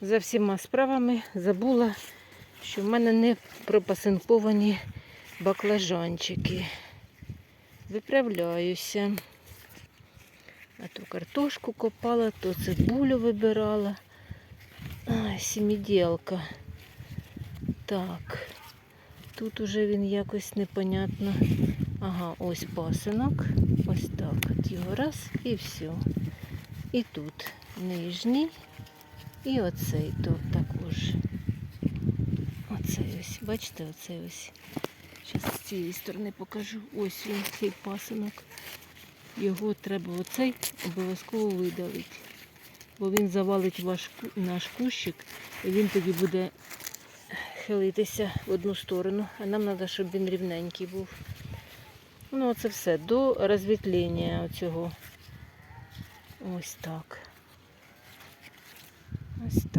за всіма справами забула, що в мене не пропасинковані баклажанчики. Виправляюся. А то картошку копала, то цибулю вибирала. Ай, сіміділка. Так. Тут уже він якось непонятно. Ага, ось пасинок. Ось так. От його раз і все. І тут нижній. І оцей то також. Оцей ось. Бачите, оцей ось. Зараз з цієї сторони покажу. Ось він, цей пасинок. Його треба оцей обов'язково видалити. Бо він завалить ваш наш кущик, і він тоді буде хилитися в одну сторону. А нам треба, щоб він рівненький був. Ну, це все до розвітлення оцього. Ось так. Ось